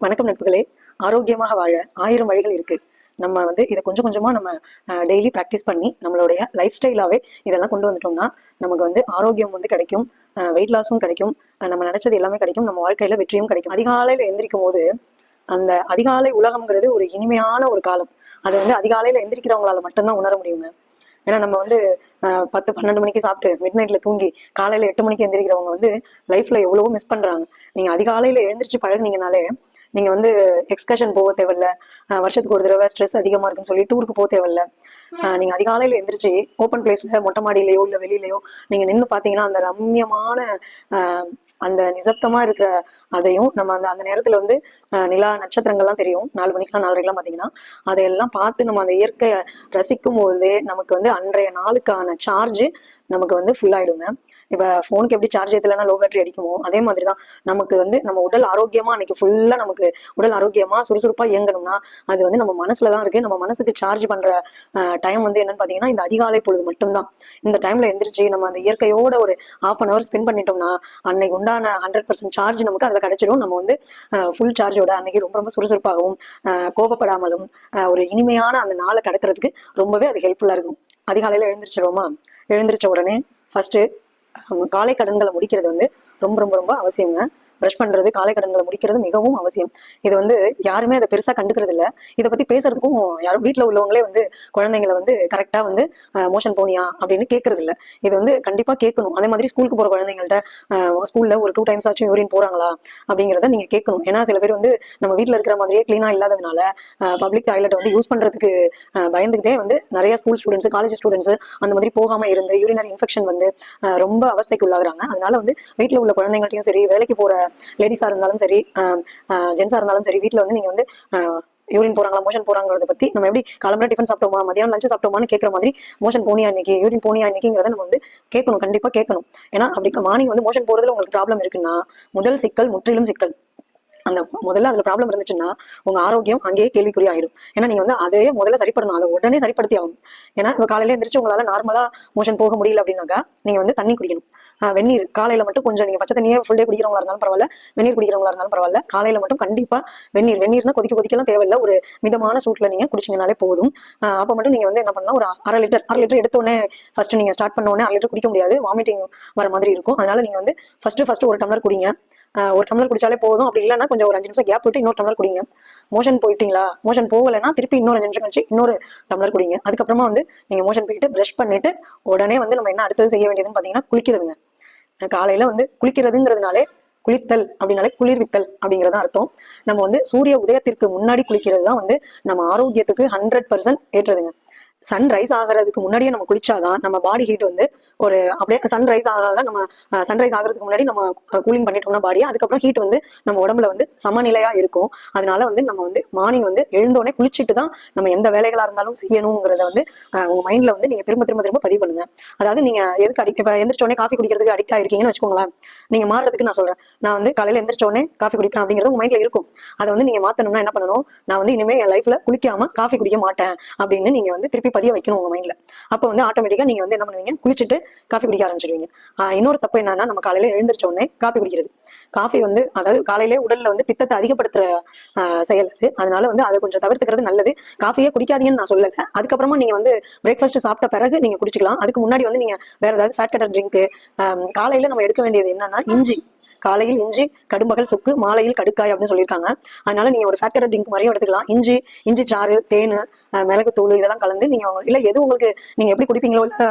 வணக்கம் நட்புகளே ஆரோக்கியமாக வாழ ஆயிரம் வழிகள் இருக்கு. நம்ம வந்து இதை கொஞ்சம் கொஞ்சமா நம்ம டெய்லி ப்ராக்டிஸ் பண்ணி நம்மளுடைய லைஃப் ஸ்டைலாவே இதெல்லாம் கொண்டு வந்துட்டோம்னா நமக்கு வந்து ஆரோக்கியம் வந்து கிடைக்கும். வெயிட் லாஸும் கிடைக்கும். நம்ம நினைச்சது எல்லாமே கிடைக்கும். நம்ம வாழ்க்கையில வெற்றியும் கிடைக்கும். அதிகாலையில எந்திரிக்கும் போது அந்த அதிகாலை உலகம்ங்கிறது ஒரு இனிமையான ஒரு காலம். அது வந்து அதிகாலையில எந்திரிக்கிறவங்களால மட்டும்தான் உணர முடியுங்க. ஏன்னா நம்ம வந்து பத்து பன்னெண்டு மணிக்கு சாப்பிட்டு மிட் நைட்ல தூங்கி காலையில எட்டு மணிக்கு எந்திரிக்கிறவங்க வந்து லைஃப்ல எவ்வளவோ மிஸ் பண்றாங்க. நீங்க அதிகாலையில எழுந்திரிச்சு பழகுனீங்கனாலே நீங்க வந்து எக்ஸ்கர்ஷன் போக தேவையில்ல. வருஷத்துக்கு ஒரு தடவை ஸ்ட்ரெஸ் அதிகமா இருக்குன்னு சொல்லி டூருக்கு போக தேவையில்ல. அஹ், நீங்க அதிகாலையில எந்திரிச்சு ஓப்பன் பிளேஸ்ல மொட்டை மாடியிலயோ இல்ல வெளியிலயோ நீங்க நின்று பாத்தீங்கன்னா அந்த ரம்மியமான அந்த நிசப்தமா இருக்கிற அதையும் நம்ம அந்த அந்த நேரத்துல வந்து நிலா நட்சத்திரங்கள்லாம் தெரியும். நாலு மணிக்கெல்லாம் நாலரைக்கெல்லாம் பாத்தீங்கன்னா அதையெல்லாம் பார்த்து நம்ம அந்த இயற்கையை ரசிக்கும் போதே நமக்கு வந்து அன்றைய நாளுக்கான சார்ஜ் நமக்கு வந்து ஃபுல் ஆயிடுங்க இப்ப போனுக்கு எப்படி சார்ஜ் ஏத்தலைன்னா லோ பேட்டரி அடிக்குமோ அதே மாதிரி தான் நமக்கு வந்து நம்ம உடல் ஆரோக்கியமா அன்னைக்கு ஃபுல்லா நமக்கு உடல் ஆரோக்கியமா சுறுசுறுப்பா இயங்கணும்னா அது வந்து நம்ம மனசுலதான் இருக்கு. நம்ம மனசுக்கு சார்ஜ் பண்ற டைம் வந்து என்னன்னு பாத்தீங்கன்னா இந்த அதிகாலை பொழுது மட்டும்தான். இந்த டைம்ல எந்திரிச்சு நம்ம அந்த இயற்கையோட ஒரு ஹாஃப் அன் ஹவர் ஸ்பெண்ட் பண்ணிட்டோம்னா அன்னைக்கு உண்டான ஹண்ட்ரட் பர்சன்ட் சார்ஜ் நமக்கு அதுல கிடைச்சிடும் நம்ம வந்து ஃபுல் சார்ஜோட அன்னைக்கு ரொம்ப ரொம்ப சுறுசுறுப்பாகவும் கோபப்படாமலும் ஒரு இனிமையான அந்த நாளை கடக்கிறதுக்கு ரொம்பவே அது ஹெல்ப்ஃபுல்லா இருக்கும். அதிகாலையில எழுந்திரிச்சிருவோமா? எழுந்திரிச்ச உடனே ஃபர்ஸ்ட் காலை கடன்களை முடிக்கிறது வந்து ரொம்ப ரொம்ப ரொம்ப அவசியங்க. ப்ரஷ் பண்றது காலை கடன்களை முடிக்கிறது மிகவும் அவசியம். இது வந்து யாருமே அதை பெருசா கண்டுக்கிறது இல்ல. இதை பத்தி பேசுறதுக்கும் யாரும் வீட்டில் உள்ளவங்களே வந்து குழந்தைங்களை வந்து கரெக்டா வந்து மோஷன் போனியா அப்படின்னு கேட்கறது இல்ல. இது வந்து கண்டிப்பா கேட்கணும். அதே மாதிரி ஸ்கூலுக்கு போற குழந்தைங்கள்ட்ட ஸ்கூல்ல ஒரு டூ டைம்ஸ் ஆச்சும் யூரின் போறாங்களா அப்படிங்கிறத நீங்க கேட்கணும். ஏன்னா சில பேர் வந்து நம்ம வீட்டில் இருக்கிற மாதிரியே கிளீனா இல்லாததுனால பப்ளிக் டாய்லெட் வந்து யூஸ் பண்றதுக்கு பயந்துக்கிட்டே பயந்துகிட்டே வந்து நிறைய ஸ்கூல் ஸ்டூடெண்ட்ஸ் காலேஜ் ஸ்டூடெண்ட்ஸ் அந்த மாதிரி போகாம இருந்து யூரினரி இன்ஃபெக்ஷன் வந்து ரொம்ப அவஸ்தைக்கு உள்ளாகிறாங்க. அதனால வந்து வீட்டில் உள்ள குழந்தைங்கள்ட்டையும் சரி வேலைக்கு போற லேடிஸா இருந்தாலும் சரி ஜென்ஸா இருந்தாலும் சரி வீட்டில் வந்து நீங்க வந்து யூரின் போறாங்களா மோஷன் போறாங்கிறத பத்தி நம்ம எப்படி காலம்பரை டிஃபன் சாப்பிட்டோமா மதியானம் லஞ்சு சாப்பிட்டோமான்னு கேட்குற மாதிரி மோஷன் போனியா இன்னைக்கு யூரின் போனியா இன்னைக்குங்கிறத நம்ம வந்து கேட்கணும் கண்டிப்பா கேட்கணும். ஏன்னா அப்படி மார்னிங் வந்து மோஷன் போறதுல உங்களுக்கு ப்ராப்ளம் இருக்குன்னா முதல் சிக்கல் முற்றிலும் சிக்கல். அந்த முதல்ல அதுல ப்ராப்ளம் இருந்துச்சுன்னா உங்க ஆரோக்கியம் அங்கேயே கேள்விக்குறி ஆயிடும் ஏன்னா நீங்க வந்து அதே முதல்ல சரிப்படணும். அதை உடனே சரிப்படுத்தி ஆகணும். ஏன்னா இப்ப காலையில எந்திரிச்சு உங்களால நார்மலா மோஷன் போக முடியல அப்படின்னாக்கா நீங்க வந்து தண்ணி குடிக்கணும். வெந்நீர். காலையில மட்டும் கொஞ்சம் நீங்க பச்சை தண்ணியே ஃபுல் டே குடிக்கிறவங்களா இருந்தாலும் பரவாயில்ல வெந்நீர் குடிக்கிறவங்களா இருந்தாலும் பரவாயில்ல. காலையில மட்டும் கண்டிப்பா வெந்நீர். வெந்நீர்னா கொதிக்க கொதிக்கலாம் தேவையில்ல. ஒரு மிதமான சூட்ல நீங்க குடிச்சீங்கனாலே போதும். அப்ப மட்டும் நீங்க வந்து என்ன பண்ணலாம்? ஒரு அரை லிட்டர். அரை லிட்டர் எடுத்தோடனே ஃபர்ஸ்ட் நீங்க ஸ்டார்ட் பண்ண உடனே அரை லிட்டர் குடிக்க முடியாது. வாமிட்டிங் வர மாதிரி இருக்கும். அதனால நீங்க வந்து ஃபர்ஸ்ட் ஃபர்ஸ்ட் ஒரு டம்ளர் குடிங்க. ஒரு டம்ளர் குடிச்சாலே போதும். அப்படி இல்லைன்னா கொஞ்சம் ஒரு அஞ்சு நிமிஷம் கேப் விட்டு இன்னொரு டம்ளர் குடிங்க. மோஷன் போயிட்டீங்களா? மோஷன் போகலைன்னா திருப்பி இன்னொரு அஞ்சு நிமிஷம் கழிச்சு இன்னொரு டம்ளர் குடிங்க. அதுக்கப்புறமா வந்து நீங்க மோஷன் போயிட்டு ப்ரஷ் பண்ணிட்டு உடனே வந்து நம்ம என்ன அடுத்தது செய்ய வேண்டியதுன்னு பாத்தீங்கன்னா குளிக்கிறதுங்க. காலையில் காலையில வந்து குளிக்கிறதுங்கிறதுனாலே குளித்தல் அப்படின்னாலே குளிர்வித்தல் தான் அர்த்தம். நம்ம வந்து சூரிய உதயத்திற்கு முன்னாடி குளிக்கிறது தான் வந்து நம்ம ஆரோக்கியத்துக்கு ஹண்ட்ரட் பர்சன்ட் ஏற்றதுங்க. சன்ரைஸ் ஆகிறதுக்கு முன்னாடியே நம்ம குளிச்சாதான் நம்ம பாடி ஹீட் வந்து ஒரு அப்படியே சன்ரைஸ் ஆக நம்ம சன்ரைஸ் ஆகிறதுக்கு முன்னாடி நம்ம கூலிங் பண்ணிட்டோம்னா பாடியை அதுக்கப்புறம் ஹீட் வந்து நம்ம உடம்புல வந்து சமநிலையா இருக்கும். அதனால வந்து நம்ம வந்து மார்னிங் வந்து எழுந்தோடனே குளிச்சுட்டு தான் நம்ம எந்த வேலைகளா இருந்தாலும் செய்யணுங்கிறத வந்து உங்க மைண்ட்ல வந்து நீங்க திரும்ப திரும்ப திரும்ப பதிவு பண்ணுங்க. அதாவது நீங்க எதுக்கு அடிக்க இப்ப எந்திரிச்சோடனே காஃபி குடிக்கிறதுக்கு அடிக்ட் ஆயிருக்கீங்கன்னு வச்சுக்கோங்களேன். நீங்க மாறுறதுக்கு நான் சொல்றேன். நான் வந்து காலையில எந்திரிச்ச உடனே காஃபி குடிப்பேன் அப்படிங்கிறது உங்க மைண்ட்ல இருக்கும். அதை வந்து நீங்க மாத்தணும்னா என்ன பண்ணணும்? நான் வந்து இனிமே என் லைஃப்ல குளிக்காம காஃபி குடிக்க மாட்டேன் அப்படின்னு நீங்க வந்து திருப்பி பதிய வைக்கணும் உங்க மைண்ட்ல அப்போ வந்து ஆட்டோமேட்டிக்கா நீங்க வந்து என்ன பண்ணுவீங்க? குளிச்சுட்டு காஃபி குடிக்க ஆரம்பிச்சிடுவீங்க இன்னொரு தப்பு என்னன்னா நம்ம காலையில எழுந்திரிச்ச உடனே காஃபி குடிக்கிறது. காஃபி வந்து அதாவது காலையிலே உடல்ல வந்து பித்தத்தை அதிகப்படுத்துற செயல் அது. அதனால வந்து அதை கொஞ்சம் தவிர்த்துக்கிறது நல்லது. காஃபியே குடிக்காதீங்கன்னு நான் சொல்லல. அதுக்கப்புறமா நீங்க வந்து பிரேக்ஃபாஸ்ட் சாப்பிட்ட பிறகு நீங்க குடிச்சிக்கலாம். அதுக்கு முன்னாடி வந்து நீங்க வேற ஏதாவது ஃபேட் கட்டர் ட்ரிங்க் காலையில நம்ம எடுக்க வேண்டியது என்னன்னா இஞ்சி. காலையில் இஞ்சி கடும்பகல் சுக்கு மாலையில் கடுக்காய் அப்படின்னு சொல்லியிருக்காங்க. அதனால நீங்க ஒரு ஃபேக்டர் ட்ரிங்க் மாதிரியும் எடுத்துக்கலாம். இஞ்சி இஞ்சி சாறு தேன் மிளகு தூள் இதெல்லாம் கலந்து நீங்க இல்ல எது உங்களுக்கு நீங்க எப்படி குடிப்பீங்களோ இல்ல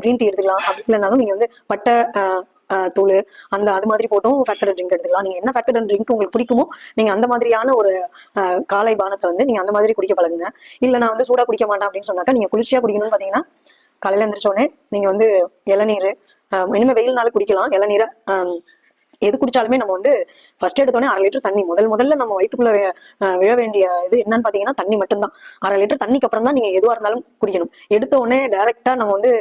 கிரீன் டீ எடுத்துக்கலாம். அப்படி இல்லைனாலும் நீங்க வந்து பட்டை ஆஹ், தூள் அந்த அது மாதிரி போட்டும் ஃபேக்டர் ட்ரிங்க் எடுத்துக்கலாம். நீங்க என்ன ஃபேக்டர் ட்ரிங்க் உங்களுக்கு பிடிக்குமோ நீங்க அந்த மாதிரியான ஒரு காலை பானத்தை வந்து நீங்க அந்த மாதிரி குடிக்க பழகுங்க. இல்ல நான் வந்து சூடா குடிக்க மாட்டேன் அப்படின்னு சொன்னாக்கா நீங்க குளிர்ச்சியா குடிக்கணும்னு பாத்தீங்கன்னா காலையில எந்திரிச்ச உடனே நீங்க வந்து இளநீர் ஆஹ், இனிமே வெயில்னால குடிக்கலாம். இளநீரை எது குடிச்சாலுமே நம்ம வந்து ஃபர்ஸ்ட் எடுத்தோடனே அரை லிட்டர் தண்ணி. முதல் முதல்ல நம்ம வயிற்றுக்குள்ள விழ வேண்டிய இது என்னன்னு பார்த்தீங்கன்னா தண்ணி மட்டும்தான். அரை லிட்டர் தண்ணிக்கு அப்புறம் தான் நீங்க எதுவாக இருந்தாலும் குடிக்கணும். எடுத்த உடனே டைரக்டா நம்ம வந்து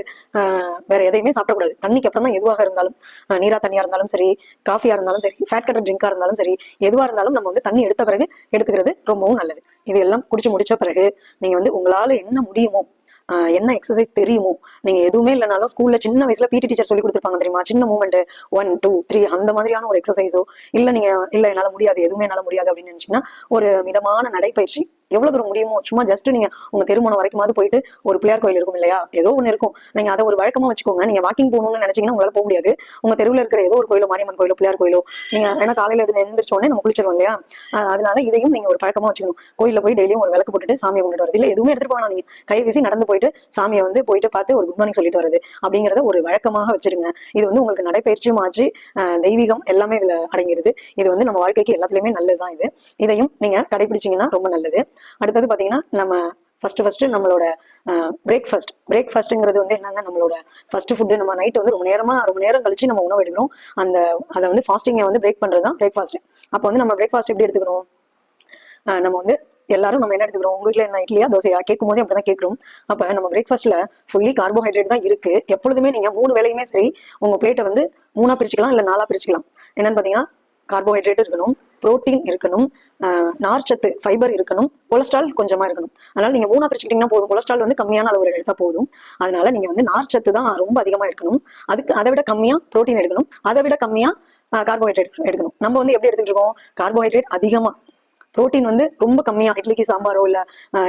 வேற எதையுமே சாப்பிடக்கூடாது. தண்ணிக்கு அப்புறம் தான் எதுவாக இருந்தாலும் நீரா தண்ணியா இருந்தாலும் சரி காஃபியா இருந்தாலும் சரி ஃபேட் கட்டர் ட்ரிங்கா இருந்தாலும் சரி எதுவாக இருந்தாலும் நம்ம வந்து தண்ணி எடுத்த பிறகு எடுத்துக்கிறது ரொம்பவும் நல்லது. இது எல்லாம் குடிச்சு முடிச்ச பிறகு நீங்க வந்து உங்களால என்ன முடியுமோ என்ன எக்ஸசைஸ் தெரியுமோ? நீங்க எதுவுமே இல்லைனாலும் ஸ்கூல்ல சின்ன வயசுல பிடி டீச்சர் சொல்லி கொடுத்துருப்பாங்க தெரியுமா? சின்ன மூமெண்ட் ஒன் டூ த்ரீ அந்த மாதிரியான ஒரு எக்ஸசைஸோ இல்ல நீங்க இல்ல என்னால முடியாது எதுவுமே என்னால முடியாது அப்படின்னு நினைச்சீங்கன்னா ஒரு மிதமான நடைப்பயிற்சி எவ்வளவு தூரம் முடியுமோ சும்மா ஜஸ்ட் நீங்க உங்க தெருமணம் வரைக்குமாவது போயிட்டு ஒரு பிள்ளையார் கோயில் இருக்கும் இல்லையா? ஏதோ ஒண்ணு இருக்கும். நீங்க அதை ஒரு வழக்கமா வச்சுக்கோங்க. நீங்க வாக்கிங் போகணும்னு நினைச்சீங்கன்னா உங்களால போக முடியாது. உங்க தெருவில் இருக்கிற ஏதோ ஒரு கோயிலோ மாரியம்மன் கோயிலோ பிள்ளையார் கோயிலோ நீங்க ஏன்னா காலையில இருந்து எழுந்திரிச்சோடனே நம்ம குளிச்சிடும் இல்லையா? அதனால இதையும் நீங்க ஒரு பழக்கமா வச்சுக்கணும். கோயில போய் டெய்லியும் ஒரு விளக்கு போட்டுட்டு சாமியை கொண்டுட்டு வரது. இல்ல எதுவுமே எடுத்துட்டு போகலாம் நீங்க. கை வீசி நடந்து போயிட்டு சாமியை வந்து போயிட்டு பார்த்து ஒரு குட் மார்னிங் சொல்லிட்டு வரது அப்படிங்கறத ஒரு வழக்கமாக வச்சிருங்க. இது வந்து உங்களுக்கு நடைபயிற்சியும் ஆச்சு. தெய்வீகம் எல்லாமே இதுல அடங்கிடுது இது வந்து நம்ம வாழ்க்கைக்கு எல்லாத்துலயுமே நல்லதுதான் இது. இதையும் நீங்க கடைபிடிச்சீங்கன்னா ரொம்ப நல்லது. அடுத்தது பாத்தீங்கன்னா நம்ம ஃபர்ஸ்ட் ஃபர்ஸ்ட் நம்மளோட பிரேக்ஃபாஸ்ட் பிரேக்ஃபாஸ்ட்ங்கிறது வந்து என்னங்க நம்மளோட ஃபர்ஸ்ட் ஃபுட்டு நம்ம நைட் வந்து ரொம்ப நேரமா ரொம்ப நேரம் கழிச்சு நம்ம உணவு எடுக்கிறோம். அந்த அதை வந்து ஃபாஸ்டிங்கை வந்து பிரேக் பண்றது தான் பிரேக்ஃபாஸ்ட் அப்போ வந்து நம்ம பிரேக்ஃபாஸ்ட் எப்படி எடுத்துக்கிறோம்? ஆஹ் நம்ம வந்து எல்லாரும் நம்ம என்ன எடுத்துக்கிறோம்? உங்க வீட்டில் என்ன இட்லியா தோசையா? கேட்கும் அப்படி அப்படிதான் கேட்கிறோம். அப்ப நம்ம பிரேக்ஃபாஸ்ட்ல ஃபுல்லி கார்போஹைட்ரேட் தான் இருக்கு. எப்பொழுதுமே நீங்க மூணு வேலையுமே சரி உங்க பிளேட்டை வந்து மூணா பிரிச்சுக்கலாம் இல்ல நாலா பிரிச்சுக்கலாம். என்னன்னு பாத்தீங்கன்னா கார்போஹைட்ரேட் இருக்கணும். புரோட்டீன் இருக்கணும் ஆஹ் நார்ச்சத்து ஃபைபர் இருக்கணும் கொலஸ்ட்ரால் கொஞ்சமா இருக்கணும். அதனால நீங்க மூணா பிரிச்சுக்கிட்டீங்கன்னா போதும். கொலஸ்ட்ரால் வந்து கம்மியான அளவு எடுத்தா போதும். அதனால நீங்க வந்து நார்ச்சத்து தான் ரொம்ப அதிகமா எடுக்கணும். அதுக்கு அதை விட கம்மியா புரோட்டீன் எடுக்கணும். அதை விட கம்மியா கார்போஹைட்ரேட் எடுக்கணும். நம்ம வந்து எப்படி எடுத்துக்கிட்டு இருக்கோம்? கார்போஹைட்ரேட் அதிகமா புரோட்டீன் வந்து ரொம்ப கம்மியா இட்லிக்கு சாம்பாரோ இல்ல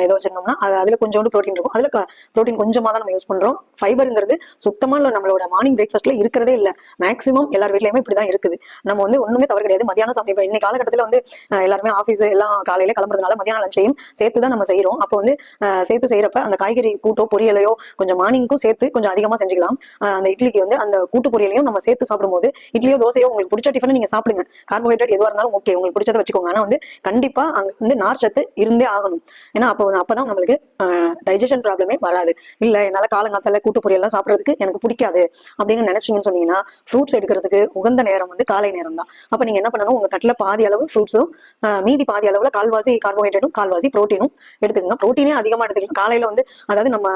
ஏதோ வச்சிருந்தோம்னா அது அதுல கொஞ்சோண்டு ப்ரோட்டீன் இருக்கும். அதுல புரோட்டீன் கொஞ்சமா தான் நம்ம யூஸ் பண்றோம். ஃபைபருங்கிறது சுத்தமா இல்ல நம்மளோட மார்னிங் பிரேக்ஃபாஸ்ட்ல இருக்கிறதே இல்ல. மேக்ஸிமம் எல்லார் வீட்லயுமே இப்படிதான் இருக்குது. நம்ம வந்து ஒண்ணுமே தவறு கிடையாது. மதியானம் சமயம் இன்னைக்கு காலகட்டத்தில் வந்து எல்லாருமே ஆஃபீஸ் எல்லாம் காலையில கிளம்புறதுனால மதியானம் லஞ்சையும் சேர்த்து தான் நம்ம செய்யறோம் அப்போ வந்து சேர்த்து செய்யறப்ப அந்த காய்கறி கூட்டோ பொரியலையோ கொஞ்சம் மார்னிங்க்கும் சேர்த்து கொஞ்சம் அதிகமா செஞ்சுக்கலாம். அந்த இட்லிக்கு வந்து அந்த கூட்டு பொரியலையும் நம்ம சேர்த்து சாப்பிடும்போது இட்லியோ தோசையோ உங்களுக்கு பிடிச்ச டிஃபன் நீங்க சாப்பிடுங்க. கார்போஹைட்ரேட் எதுவாக இருந்தாலும் ஓகே உங்களுக்கு பிடிச்சதை வச்சுக்கோங்க. ஆனா வந்து கண்டிப்பா அங்க வந்து நார் சத்து இருந்தே ஆகணும். ஏன்னா அப்போ அப்பதான் நம்மளுக்கு டைஜஷன் ப்ராப்ளமே வராது. இல்ல என்னால காலங்காத்தால கூட்டு பொரியல் எல்லாம் சாப்பிடுறதுக்கு எனக்கு பிடிக்காது அப்படின்னு நினைச்சீங்கன்னு சொன்னீங்கன்னா ஃப்ரூட்ஸ் எடுக்கிறதுக்கு உகந்த நேரம் வந்து காலை நேரம் தான் அப்ப நீங்க என்ன பண்ணணும்? உங்க தட்டுல பாதி அளவு ஃப்ரூட்ஸும் மீதி பாதி அளவுல கால்வாசி கார்போஹைட்ரேட்டும் கால்வாசி புரோட்டீனும் எடுத்துக்கோங்க. ப்ரோட்டீனே அதிகமா எடுத்துக்கலாம் காலையில வந்து அதாவது நம்ம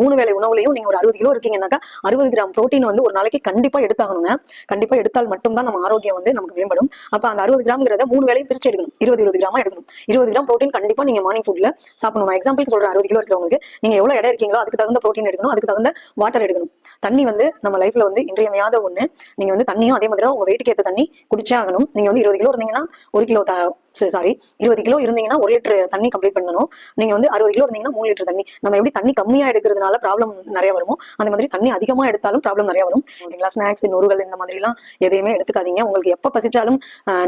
மூணு வேலை உணவுலையும் நீங்க ஒரு அறுபது கிலோ இருக்கீங்கன்னாக்கா அறுபது கிராம் புரோட்டீன் வந்து ஒரு நாளைக்கு கண்டிப்பா எடுத்தாகணுங்க. கண்டிப்பா எடுத்தால் மட்டும்தான் நம்ம ஆரோக்கியம் வந்து நமக்கு மேம்படும். அப்ப அந்த அறுபது கிராம்ங்கிறத மூணு வேலையும் பிரிச்சு எடுக்கணும். இருபது இருபது கிராம் எடுக்கணும். இருபது கிராம் ப்ரோட்டீன் கண்டிப்பா நீங்க மார்னிங் ஃபுட்ல சாப்பிடணும். எக்ஸாம்பிள் சொல்ற அறுபது கிலோ இருக்கிறவங்களுக்கு. நீங்க எவ்வளவு எடை இருக்கீங்களோ அதுக்கு தகுந்த ப்ரோட்டீன் எடுக்கணும் அதுக்கு தகுந்த வாட்டர் எடுக்கணும். தண்ணி வந்து நம்ம லைஃப்ல வந்து இன்றியமையாத ஒண்ணு. நீங்க வந்து தண்ணியும் அதே மாதிரி தான் உங்க வெயிட்டுக்கு ஏற்ற தண்ணி குடிச்சே ஆகணும். நீங்க வந்து இருபது கிலோ இருந்தீங்கன்னா ஒரு கிலோ சாரி இருபது கிலோ இருந்தீங்கன்னா ஒரு லிட்டர் தண்ணி கம்ப்ளீட் பண்ணணும். நீங்க வந்து அறுபது கிலோ இருந்தீங்கன்னா மூணு லிட்டர் தண்ணி. நம்ம எப்படி தண்ணி கம்மியா எடுக்கிறதுனால ப்ராப்ளம் நிறைய வருமோ அந்த மாதிரி தண்ணி அதிகமா எடுத்தாலும் ப்ராப்ளம் நிறைய வரும். ஓகேங்களா ஸ்நாக்ஸ் நொறுகள் இந்த மாதிரி எல்லாம் எதையுமே எடுத்துக்காதீங்க. உங்களுக்கு எப்ப பசிச்சாலும்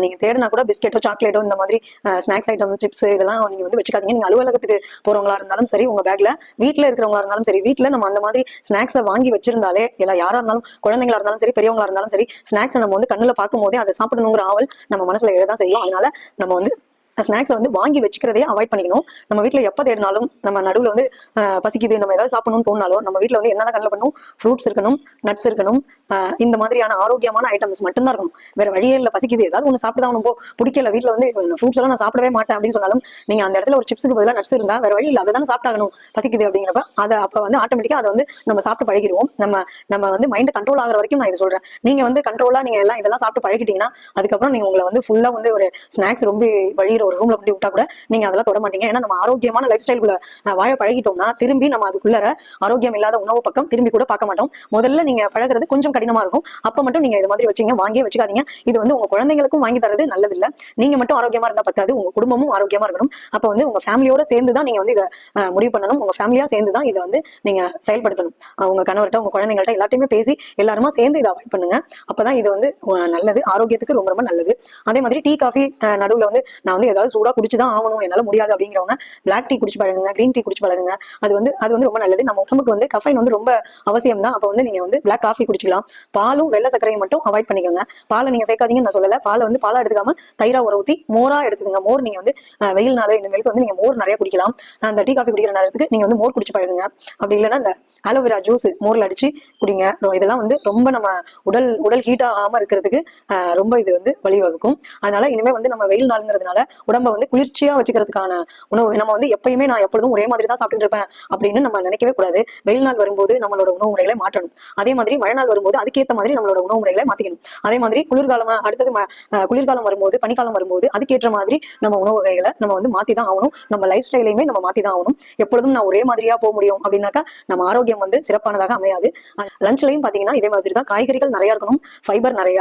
நீங்க தேடினா கூட பிஸ்கெட்டோ சாக்லேட்டோ இந்த மாதிரி ஸ்நாக்ஸ் ஐட்டம் சிப்ஸ் இதெல்லாம் நீங்க வந்து வச்சுக்காதீங்க. நீங்க அலுவலகத்துக்கு போறவங்களா இருந்தாலும் சரி உங்க பேக்ல வீட்ல இருக்கிறவங்களா இருந்தாலும் சரி வீட்ல நம்ம அந்த மாதிரி ஸ்நாக்ஸை வாங்கி வச்சிருந்தாலே எல்லா யாரா இருந்தாலும் குழந்தைங்களா இருந்தாலும் சரி பெரியவங்களா இருந்தாலும் சரி ஸ்நாக்ஸ் நம்ம வந்து கண்ணுல பார்க்கும் போதே அதை சாப்பிடணுங்கிற ஆவல் நம்ம மனசுல எழுதான் செய்யும். அதனால நம்ம வந்து ஸ்நாக்ஸை வந்து வாங்கி வச்சுக்கிறதே அவாய்ட் பண்ணிக்கணும். நம்ம வீட்டில் எப்போ தேடினாலும் நம்ம நடுவில் வந்து பசிக்குது நம்ம ஏதாவது சாப்பிடணும்னு தோணாலும் நம்ம வீட்டில் வந்து என்னென்ன கண்ணில் பண்ணும்? ஃப்ரூட்ஸ் இருக்கணும் நட்ஸ் இருக்கணும் இந்த மாதிரியான ஆரோக்கியமான ஐட்டம்ஸ் மட்டும்தான் இருக்கணும். வேற வழியே இல்லை பசிக்குது ஏதாவது ஒன்று சாப்பிட்டு தான் போ பிடிக்கல வீட்டில் வந்து ஃப்ரூட்ஸ் எல்லாம் நான் சாப்பிடவே மாட்டேன் அப்படின்னு சொன்னாலும் நீங்கள் அந்த இடத்துல ஒரு சிப்ஸுக்கு பதிலாக நட்ஸ் இருந்தால் வேற வழி இல்லை அதை தானே சாப்பிட்டாகணும். பசிக்குது அப்படிங்கிறப்ப அதை அப்போ வந்து ஆட்டோமேட்டிக்காக அதை வந்து நம்ம சாப்பிட்டு பழகிடுவோம். நம்ம நம்ம வந்து மைண்ட் கண்ட்ரோல் ஆகிற வரைக்கும் நான் இதை சொல்கிறேன் நீங்கள் வந்து கண்ட்ரோலாக நீங்கள் எல்லாம் இதெல்லாம் சாப்பிட்டு பழகிட்டீங்கன்னா அதுக்கப்புறம் நீங்கள் உங்களை வந்து ஃபுல்லாக வந்து ஒரு ஸ்நாக்ஸ் ரொம்ப வழியிற ஒரு ரூம்ல கொண்டு விட்டா கூட நீங்க அதெல்லாம் தொட மாட்டீங்க. ஏன்னா நம்ம ஆரோக்கியமான லைஃப் ஸ்டைலுக்குள்ள வாழ பழகிட்டோம்னா திரும்பி நம்ம அதுக்குள்ளர ஆரோக்கியம் இல்லாத உணவு பக்கம் திரும்பி கூட பார்க்க மாட்டோம். முதல்ல நீங்க பழகுறது கொஞ்சம் கடினமா இருக்கும். அப்ப மட்டும் நீங்க இது மாதிரி வச்சீங்க வாங்கியே வச்சுக்காதீங்க. இது வந்து உங்க குழந்தைங்களுக்கும் வாங்கி தரது நல்லதில்ல. நீங்க மட்டும் ஆரோக்கியமா இருந்தா பத்தாது. உங்க குடும்பமும் ஆரோக்கியமா இருக்கணும். அப்ப வந்து உங்க ஃபேமிலியோட சேர்ந்து தான் நீங்க வந்து இதை முடிவு பண்ணணும். உங்க ஃபேமிலியா சேர்ந்து தான் இதை வந்து நீங்க செயல்படுத்தணும். உங்க கணவர்கிட்ட உங்க குழந்தைங்கள்ட்ட எல்லாத்தையுமே பேசி எல்லாருமா சேர்ந்து இதை அவாய்ட் பண்ணுங்க. அப்பதான் இது வந்து நல்லது. ஆரோக்கியத்துக்கு ரொம்ப ரொம்ப நல்லது. அதே மாதிரி டீ காஃபி நடுவுல வந்து நான் வந்து ஏதாவது சூடா குடிச்சுதான் ஆகணும். என்னால முடியாது அப்படிங்கிறவங்க பிளாக் டீ குடிச்சு பழகுங்க க்ரீன் டீ குடிச்சு பழகுங்க. அது வந்து அது வந்து ரொம்ப நல்லது. நம்ம உடம்புக்கு வந்து கஃபைன் வந்து ரொம்ப அவசியம் தான் அப்போ வந்து நீங்க வந்து பிளாக் காஃபி குடிச்சிக்கலாம். பாலும் வெள்ளை சர்க்கரையும் மட்டும் அவாய்ட் பண்ணிக்கோங்க. பாலை நீங்க சேர்க்காதீங்கன்னு நான் சொல்லல. பாலை வந்து பாலா எடுத்துக்காம தயிரா உர மோரா எடுத்துக்கோங்க. மோர் நீங்க வந்து வெயில் நாள் இந்த மேலுக்கு வந்து நீங்க மோர் நிறைய குடிக்கலாம். அந்த டீ காஃபி குடிக்கிற நேரத்துக்கு நீங்க வந்து மோர் குடிச்சு பழகுங்க. அப்படி இல்லைன்னா அந்த ஆலோவேரா ஜூஸ் மோரில் அடிச்சு குடிங்க. இதெல்லாம் வந்து ரொம்ப நம்ம உடல் உடல் ஹீட் ஆகாம இருக்கிறதுக்கு ரொம்ப இது வந்து வழிவகுக்கும். அதனால இனிமே வந்து நம்ம வெயில் நாளுங்கிறதுனால உடம்ப வந்து குளிர்ச்சியா வச்சுக்கிறதுக்கான உணவு நம்ம வந்து எப்பயுமே நான் எப்பொழுதும் ஒரே மாதிரி தான் சாப்பிட்டு இருப்பேன் அப்படின்னு நம்ம நினைக்கவே கூடாது. வெயில் நாள் வரும்போது நம்மளோட உணவு முறைகளை மாற்றணும். அதே மாதிரி மழை நாள் வரும்போது அதுக்கேற்ற மாதிரி நம்மளோட உணவு முறைகளை மாத்திக்கணும். அதே மாதிரி குளிர்காலமா அடுத்தது குளிர்காலம் வரும்போது பனிக்காலம் வரும்போது அதுக்கேற்ற மாதிரி நம்ம உணவு வகைகளை நம்ம வந்து மாத்தி தான் ஆகணும். நம்ம லைஃப் ஸ்டைலையுமே நம்ம மாத்தி தான் ஆகணும். எப்பொழுதும் நான் ஒரே மாதிரியா போக முடியும் அப்படின்னாக்கா நம்ம ஆரோக்கியம் வந்து சிறப்பானதாக அமையாது. லஞ்ச்லயும் பாத்தீங்கன்னா இதே மாதிரி தான் காய்கறிகள் நிறைய இருக்கணும் ஃபைபர் நிறைய.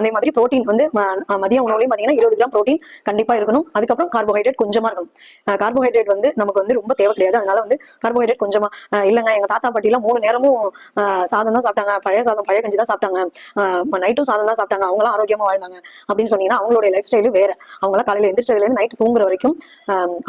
அதே மாதிரி ப்ரோட்டீன் வந்து மதிய உணவுலையும் பாத்தீங்கன்னா இருபது கிராம் ப்ரோட்டீன் கண்டிப்பா இருக்கணும். அதுக்கப்புறம் கார்போஹைட்ரேட் கொஞ்சமா இருக்கணும். கார்போஹைட்ரேட் வந்து நமக்கு வந்து ரொம்ப தேவை கிடையாது. அதனால வந்து கார்போஹைட்ரேட் கொஞ்சமா இல்லைங்க எங்க தாத்தா பாட்டி மூணு நேரமும் ஆஹ் சாதம் தான் சாப்பிட்டாங்க. பழைய சாதம் பழைய கஞ்சி தான் சாப்பிட்டாங்க. நைட்டும் சாதம் தான் சாப்பிட்டாங்க. அவங்களாம் ஆரோக்கியமா வாழ்ந்தாங்க. அப்படின்னு சொன்னீங்கன்னா அவங்களுடைய லைஃப் ஸ்டைலு வேற. அவங்களாம் காலையில எந்திரிச்சதுல இருந்து தூங்குற வரைக்கும்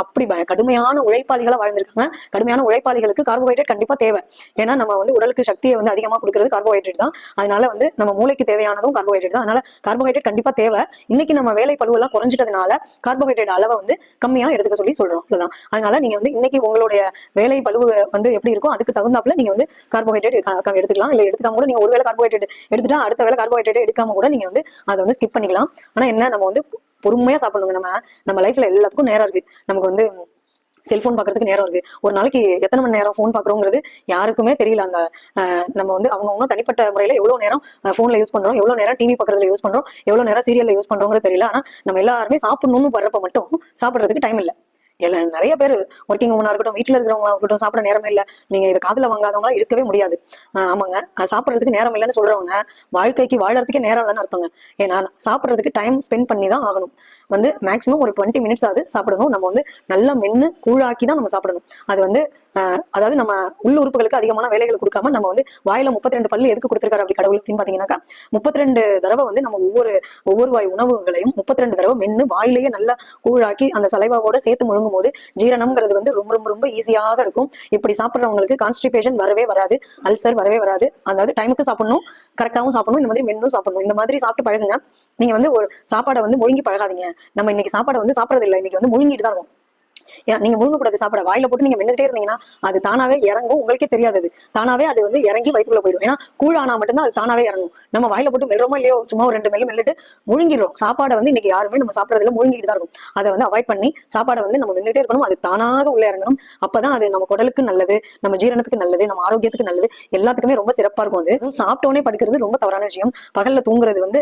அப்படி கடுமையான உழைப்பாளிகளா வாழ்ந்திருக்காங்க. கடுமையான உழைப்பாளிகளுக்கு கார்போஹைட்ரேட் கண்டிப்பா தேவை. ஏன்னா நம்ம வந்து உடலுக்கு சக்தியை வந்து அதிகமாக கொடுக்கறது கார்போஹைட்ரேட் தான். அதனால வந்து நம்ம மூளைக்கு தேவையானதும் கார்போஹைட்ரேட் தான். அதனால கார்போஹைட்ரேட் கண்டிப்பா தேவை. இன்னைக்கு நம்ம வேலை பழுவெல்லாம் குறைஞ்சிட்டதுனால கார்போஹைட்ரேட் அளவை வந்து கம்மியா எடுத்துக்க சொல்லி சொல்றோம். அவ்வளவுதான். அதனால நீங்க வந்து இன்னைக்கு உங்களுடைய வேலை பழுவு வந்து எப்படி இருக்கோ அதுக்கு தகுந்தாப்புல நீங்க வந்து கார்போஹைட்ரேட் எடுத்துக்கலாம். இல்ல எடுத்துக்காம கூட நீங்க ஒரு வேளை கார்போஹைட்ரேட் எடுத்துட்டா அடுத்த வேளை கார்போஹைட்ரேட் எடுக்காம கூட நீங்க வந்து அதை வந்து ஸ்கிப் பண்ணிக்கலாம். ஆனா என்ன நம்ம வந்து பொறுமையா சாப்பிடணுங்க நம்ம. நம்ம லைஃப்ல எல்லாத்துக்கும் நேரம் இருக்கு. நமக்கு வந்து செல்போன் பார்க்கறதுக்கு நேரம் இருக்கு. ஒரு நாளைக்கு எத்தனை மணி நேரம் ஃபோன் பார்க்குறோங்கிறது யாருக்குமே தெரியல. அந்த நம்ம வந்து அவங்கவுங்க தனிப்பட்ட முறையில எவ்வளவு நேரம் ஃபோன்ல யூஸ் பண்றோம் எவ்வளவு நேரம் டிவி பார்க்கறதுல யூஸ் பண்றோம் எவ்வளவு நேரம் சீரியல்ல யூஸ் பண்றோங்கிறது தெரியல. ஆனா நம்ம எல்லாருமே சாப்பிடணும்னு வர்றப்ப மட்டும் சாப்பிடுறதுக்கு டைம் இல்லை. இல்ல நிறைய பேர் ஒர்க்கிங் உமனா இருக்கட்டும் வீட்டுல இருக்கிறவங்க இருக்கட்டும் சாப்பிட நேரமே இல்ல. நீங்க இதை காதுல வாங்காதவங்களா இருக்கவே முடியாது. ஆஹ் ஆமாங்க. சாப்பிடுறதுக்கு நேரம் இல்லைன்னு சொல்றவங்க வாழ்க்கைக்கு வாழறதுக்கே நேரம் இல்லைன்னு அர்த்தங்க. ஏன்னா சாப்பிடுறதுக்கு டைம் ஸ்பெண்ட் பண்ணி தான் ஆகணும். வந்து மேக்ஸிமம் ஒரு டுவெண்ட்டி மினிட்ஸ் ஆகுது சாப்பிடணும். நம்ம வந்து நல்லா மென்னு கூழாக்கி தான் நம்ம சாப்பிடணும். அது வந்து ஆஹ் அதாவது நம்ம உள்ள உறுப்புகளுக்கு அதிகமான வேலைகள் கொடுக்காம நம்ம வந்து வாயில முப்பத்தி ரெண்டு பல்லு எதுக்கு கொடுத்துருக்காரு அப்படி கடவுள் அப்படின்னு பாத்தீங்கன்னாக்கா முப்பத்தி ரெண்டு தடவை வந்து நம்ம ஒவ்வொரு ஒவ்வொரு வாய் உணவுகளையும் முப்பத்தி ரெண்டு தடவை மென்னு வாயிலேயே நல்லா கூழாக்கி அந்த சலைவாவோட சேர்த்து முழுங்கும் போது ஜீரணம்ங்கிறது வந்து ரொம்ப ரொம்ப ரொம்ப ஈஸியாக இருக்கும். இப்படி சாப்பிட்றவங்களுக்கு கான்ஸ்டிபேஷன் வரவே வராது அல்சர் வரவே வராது. அதாவது டைமுக்கு சாப்பிடணும் கரெக்டாகவும் சாப்பிடணும் இந்த மாதிரி மென்னும் சாப்பிடணும். இந்த மாதிரி சாப்பிட்டு பழகுங்க. நீங்க வந்து ஒரு சாப்பாடை வந்து முழுங்கி பழகாதீங்க. நம்ம இன்னைக்கு சாப்பாடை வந்து சாப்பிடறது இல்லை. இன்னைக்கு வந்து முழுங்கிட்டு தான் இருக்கும். நீங்க முழுங்க கூடாது சாப்பிட. வாயில போட்டு நீங்க மென்னுட்டே இருந்தீங்கன்னா அது தானாவே இறங்கும். உங்களுக்கே தெரியாது அது. தானாவே அது வந்து இறங்கி வயிற்றுக்குள்ள போயிடும். ஏன்னா கூழ் ஆனா மட்டும்தான் அது தானாவே இறங்கும். நம்ம வாயில போட்டு மெல்றோமோ இல்லையோ சும்மா ஒரு ரெண்டு மெல்லு மெல்லிட்டு முழுங்கிடுறோம். சாப்பாடை வந்து இன்னைக்கு யாருமே நம்ம சாப்பிடறதுல முழுங்கிட்டு தான் இருக்கும். அதை வந்து அவாய்ட் பண்ணி சாப்பாடை வந்து நம்ம நின்றுட்டே இருக்கணும். அது தானாக உள்ள இறங்கணும். அப்பதான் அது நம்ம குடலுக்கு நல்லது நம்ம ஜீரணத்துக்கு நல்லது நம்ம ஆரோக்கியத்துக்கு நல்லது. எல்லாத்துக்குமே ரொம்ப சிறப்பா இருக்கும் அது. சாப்பிட்டோன்னே சாப்பிட்டோனே படுக்கிறது ரொம்ப தவறான விஷயம். பகல்ல தூங்குறது வந்து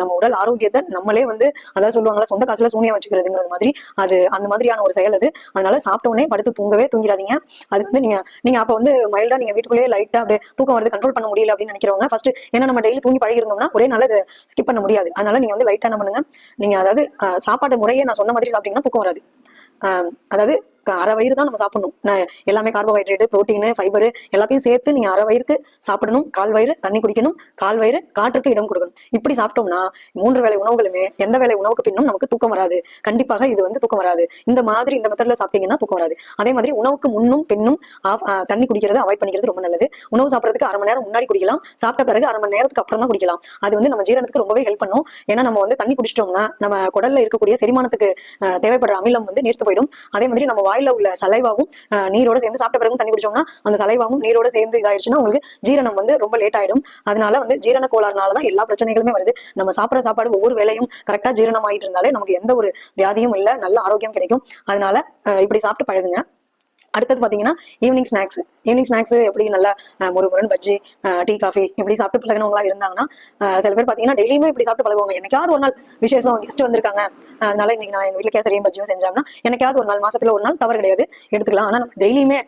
நம்ம உடல் ஆரோக்கியத்தை நம்மளே வந்து அதாவது சொல்லுவாங்களா சொந்த காசுல சூனியம் வச்சுக்கிறதுங்கிறது மாதிரி அது அந்த மாதிரியான ஒரு செயல் அது. அதனால சாப்பிட்டோனே படுத்து தூங்கவே தூங்கிடாதீங்க. அது வந்து நீங்க நீங்க அப்ப வந்து மைல்டா நீங்க வீட்டுக்குள்ளேயே லைட்டா அப்படியே தூக்கம் வருது கண்ட்ரோல் பண்ண முடியல அப்படின்னு நினைக்கிறவங்க ஃபர்ஸ்ட் ஏன்னா நம்ம டெய்லி தூங்கி பழகி இருந்தோம்னா ஒரே நாள் ஸ்கிப் பண்ண முடியாது. அதனால நீங்க வந்து லைட்டா என்ன பண்ணுங்க? நீங்க அதாவது சாப்பாட்டு முறையே நான் சொன்ன மாதிரி சாப்பிட்டீங்கன்னா தூக்கம் வராது. அதாவது அரை வயிறு தான் நம்ம சாப்பிடணும். எல்லாமே கார்போஹைட்ரேட் ப்ரோட்டீன் ஃபைபர் எல்லாத்தையும் சேர்த்து நீங்க அரை வயிறுக்கு சாப்பிடணும். கால் வயிறு தண்ணி குடிக்கணும். கால் வயிறு காற்றுக்கு இடம் கொடுக்கணும். இப்படி சாப்பிட்டோம்னா மூன்று வேலை உணவுகளுமே எந்த வேலை உணவுக்கு பின்னும் நமக்கு தூக்கம் வராது. கண்டிப்பாக இது வந்து தூக்கம் வராது. இந்த மாதிரி இந்த மெத்தட்ல சாப்பிட்டீங்கன்னா தூக்கம் வராது. அதே மாதிரி உணவுக்கு முன்னும் பின்னும் ஆஹ் தண்ணி குடிக்கிறது அவாய்ட் பண்ணிக்கிறது ரொம்ப நல்லது. உணவு சாப்பிட்றதுக்கு அரை மணி நேரம் முன்னாடி குடிக்கலாம். சாப்பிட்ட பிறகு அரை மணி நேரத்துக்கு அப்புறம் தான் குடிக்கலாம். அது வந்து நம்ம ஜீரணத்துக்கு ரொம்பவே ஹெல்ப் பண்ணும். ஏன்னா நம்ம வந்து தண்ணி குடிச்சிட்டோம்னா நம்ம குடல்ல இருக்கக்கூடிய செரிமானத்துக்கு தேவைப்படுற அமிலம் வந்து நீர்த்து போயிடும். அதே மாதிரி நம்ம வாயில உள்ள சலைவாவும் நீரோட சேர்ந்து சாப்பிட்ட பிறகு தண்ணி குடிச்சோம்னா அந்த சலைவாவும் நீரோட சேர்ந்து இதாயிருச்சுன்னா உங்களுக்கு ஜீரணம் வந்து ரொம்ப லேட் ஆயிடும். அதனால வந்து ஜீரண கோளாறுனால தான் எல்லா பிரச்சனைகளுமே வருது. நம்ம சாப்பிட்ற சாப்பாடு ஒவ்வொரு வேலையும் கரெக்டா ஜீரணம் ஆயிட்டு இருந்தாலே நமக்கு எந்த ஒரு வியாதியும் இல்லை நல்ல ஆரோக்கியம் கிடைக்கும். அதனால ஆஹ் இப்படி சாப்பிட்டு பழகுங்க. அடுத்தது பாத்தீங்கன்னா ஈவினிங் ஸ்நாக்ஸ் ஈவினிங் ஸ்நாக்ஸ் எப்படி நல்லா ஒரு முருகன் பஜ்ஜி டீ காஃபி இப்படி சாப்பிட்டு பழகினவங்களா இருந்தாங்கன்னா சில பேர் பாத்தீங்கன்னா டெய்லியுமே இப்படி சாப்பிட்டு பழகுவாங்க. எனக்காவது ஒரு நாள் விசேஷம் கெஸ்ட் வந்திருக்காங்க. அதனால இன்னைக்கு நான் எங்க வீட்டுல கேசரியும் பஜ்ஜியும் செஞ்சோம்னா எனக்காவது ஒரு நாள் மாசத்துல ஒரு நாள் தவறு கிடையாது. எடுத்துக்கலாம். ஆனா நம்ம டெய்லியுமே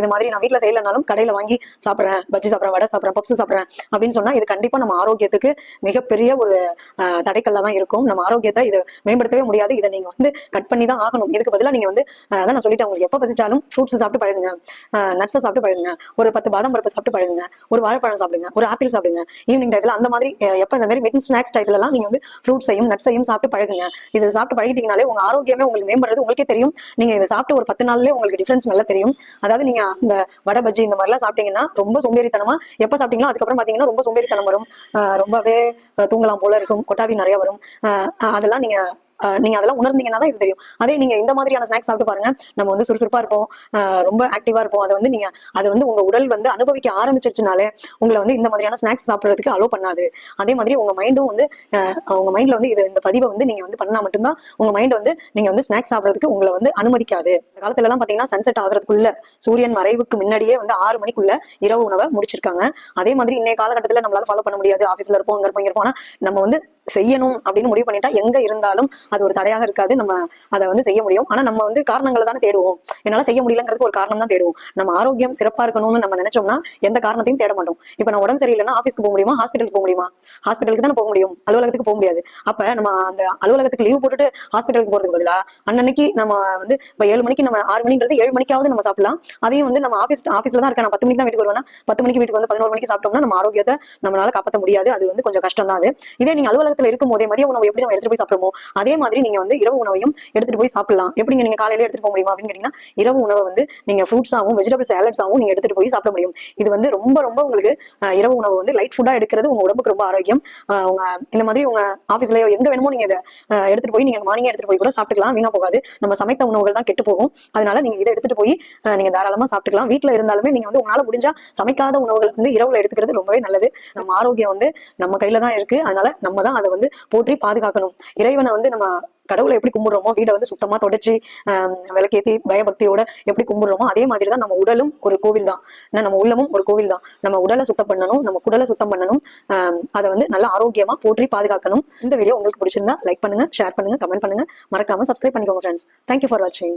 இது மாதிரி நான் வீட்டுல செய்யலனாலும் கடையில வாங்கி சாப்பிட்றேன். பஜ்ஜி சாப்பிட்றேன் வடை சாப்பிட்றேன் பப்ஸ் சாப்பிட்றேன் அப்படின்னு சொன்னா இது கண்டிப்பா நம்ம ஆரோக்கியத்துக்கு மிகப்பெரிய ஒரு தடைக்கல்ல தான் இருக்கும். நம்ம ஆரோக்கியத்தை இதை மேம்படுத்தவே முடியாது. இதை நீங்க வந்து கட் பண்ணி தான் ஆகணும். இதுக்கு பதிலா நீங்க வந்து அதான் நான் சொல்லிட்டேன். உங்களுக்கு எப்ப பசிச்சாலும் ஃப்ரூட்ஸ் சாப்பிட்டு பழகுங்க. நட்ஸை சாப்பிட்டு பழகுங்க. ஒரு பத்து பாதாம் பருப்பு சாப்பிட்டு பழகுங்க. ஒரு வாழைப்பழம் சாப்பிடுங்க. ஒரு ஆப்பிள் சாப்பிடுங்க. ஈவினிங் டயத்தில் அந்த மாதிரி எப்போ இந்த மாதிரி மிட் ஸ்நாக்ஸ் டயத்துலலாம் நீங்கள் நீங்க வந்து ஃப்ரூட்ஸையும் நட்ஸையும் சாப்பிட்டு பழகுங்க. இது சாப்பிட்டு பழகிட்டீங்கனாலே உங்க ஆரோக்கியமே உங்களுக்கு மேம்படுறது உங்களுக்கே தெரியும். நீங்க இதை சாப்பிட்டு ஒரு பத்து நாள்லேயே உங்களுக்கு டிஃப்ரென்ஸ் நல்லா தெரியும். அதாவது நீங்க இந்த வடை பஜ்ஜி இந்த மாதிரிலாம் சாப்பிட்டீங்கன்னா ரொம்ப சோம்பேறித்தனமாக எப்போ சாப்பிட்டீங்களோ அதுக்கப்புறம் பாத்தீங்கன்னா ரொம்ப சோம்பேறித்தனம் வரும். ரொம்பவே தூங்கலாம் போல இருக்கும். கொட்டாவி நிறைய வரும். அதெல்லாம் நீங்க நீங்க அதெல்லாம் உணர்ந்தீங்கன்னா தான் இது தெரியும். அதே நீங்க இந்த மாதிரியான ஸ்நாக்ஸ் சாப்பிட்டு பாருங்க. நம்ம வந்து சுறுசுறுப்பா இருப்போம். ரொம்ப ஆக்டிவா இருப்போம். அதை வந்து நீங்க அதை வந்து உங்க உடல் வந்து அனுபவிக்க ஆரம்பிச்சிருச்சுனாலே உங்களை வந்து இந்த மாதிரியான ஸ்நாக்ஸ் சாப்பிடுறதுக்கு அலோ பண்ணாது. அதே மாதிரி உங்க மைண்டும் வந்து உங்க மைண்ட்ல வந்து இது இந்த பதிவை வந்து நீங்க வந்து பண்ணா மட்டும்தான் உங்க மைண்ட் வந்து நீங்க வந்து ஸ்நாக்ஸ் சாப்பிடுறதுக்கு உங்களை வந்து அனுமதிக்காது. இந்த காலத்துல எல்லாம் பாத்தீங்கன்னா சன்செட் ஆகிறதுக்குள்ள சூரியன் மறைவுக்கு முன்னாடியே வந்து ஆறு மணிக்குள்ள இரவு உணவை முடிச்சிருக்காங்க. அதே மாதிரி இன்னைய காலகட்டத்துல நம்மளால ஃபாலோ பண்ண முடியாது. ஆபீஸ்ல இருப்போம் அங்க இருப்போம் இங்க இருப்போம். நம்ம வந்து செய்யணும் அப்படின்னு முடிவு பண்ணிட்டா எங்க இருந்தாலும் அது ஒரு தடையாக இருக்காது. நம்ம அதை வந்து செய்ய முடியும். ஆனா நம்ம வந்து காரணங்களை தானே தேடுவோம். என்னால செய்ய முடியலங்கிறதுக்கு ஒரு காரணம் தான் தேடுவோம். நம்ம ஆரோக்கியம் சிறப்பா இருக்கணும்னு நம்ம நினைச்சோம்னா எந்த காரணத்தையும் தேட மாட்டோம். இப்ப நான் உடம்பு சரியில்லைன்னா ஆஃபீஸ்க்கு போக முடியுமா? ஹாஸ்பிட்டலுக்கு போக முடியுமா? ஹாஸ்பிட்டலுக்கு தானே போக முடியும். அலுவலகத்துக்கு போக முடியாது. அப்ப நம்ம அந்த அலுவலகத்துக்கு லீவ் போட்டுட்டு ஹாஸ்பிட்டலுக்கு போறதுக்கு பதிலா அன்னன்னைக்கு நம்ம வந்து இப்ப ஏழு மணிக்கு நம்ம ஆறு மணின்றது ஏழு மணிக்காவது நம்ம சாப்பிடலாம். அதையும் வந்து நம்ம ஆஃபீஸ் ஆஃபீஸ்ல தான் இருக்கேன். நான் பத்து மணிக்கு தான் வீட்டுக்கு வருவேன்னா பத்து மணிக்கு வீட்டுக்கு வந்து பதினோரு மணிக்கு சாப்பிட்டோம்னா நம்ம ஆரோக்கியத்தை நம்மளால காப்பாற்ற முடியாது. அது வந்து கொஞ்சம் கஷ்டம் தான் அது. இதே நீங்க அலுவலகத்துல இருக்கும் போதே மதிய உணவு எப்படி நம்ம எடுத்துட்டு போய் சாப்பிடுமோ அதே மாதிரி நீங்க வந்து இரவு உணவையும் எடுத்துட்டு போய் சாப்பிடலாம். எப்படிங்க நீங்க காலையில எடுத்துட்டு போக முடியுமா அப்படின்னு கேட்டீங்கன்னா இரவு உணவை வந்து நீங்க ஃப்ரூட்ஸாவும் வெஜிடபிள் சாலட்ஸாவும் நீங்க எடுத்துட்டு போய் சாப்பிட முடியும். இது வந்து ரொம்ப ரொம்ப உங்களுக்கு இரவு உணவு வந்து லைட் ஃபுட்டா எடுக்கிறது உங்க உடம்புக்கு ரொம்ப ஆரோக்கியம். உங்க இந்த மாதிரி உங்க ஆஃபீஸ்லயோ எங்க வேணுமோ நீங்க இதை எடுத்துட்டு போய் நீங்க மார்னிங் எடுத்துட்டு போய் கூட சாப்பிட்டுக்கலாம். வீணா போகாது. நம்ம சமைத்த உணவுகள் தான் கெட்டு போகும். அதனால நீங்க இதை எடுத்துட்டு போய் நீங்க தாராளமா சாப்பிட்டுக்கலாம். வீட்டுல இருந்தாலுமே நீங்க வந்து உங்களால முடிஞ்சா சமைக்காத உணவுகள் வந்து இரவுல எடுத்துக்கிறது ரொம்பவே நல்லது. நம்ம ஆரோக்கியம் வந்து நம்ம கையில தான் இருக்கு. அதனால நம்ம தான் அதை வந்து போற்றி பாதுகாக்கணும். இறைவனை வந்து நம்ம கடவுளை எப்படி கும்பிடுறோமோ வீடை வந்து சுத்தமா தொடச்சி விளக்கேத்தி பயபக்தியோட எப்படி கும்பிடுறோமோ அதே மாதிரி தான் நம்ம உடலும் ஒரு கோவில் தான் ஏன்னா நம்ம உள்ளமும் ஒரு கோவில் தான் நம்ம உடலை சுத்தம் பண்ணணும் நம்ம குடலை சுத்தம் பண்ணணும் அதை வந்து நல்லா ஆரோக்கியமா போற்றி பாதுகாக்கணும். இந்த வீடியோ உங்களுக்கு பிடிச்சிருந்தா லைக் பண்ணுங்க ஷேர் பண்ணுங்க கமெண்ட் பண்ணுங்க. மறக்காம சப்ஸ்கிரைப் பண்ணிக்கோங்க ஃப்ரெண்ட்ஸ் தேங்க்யூ ஃபார் வாட்சிங்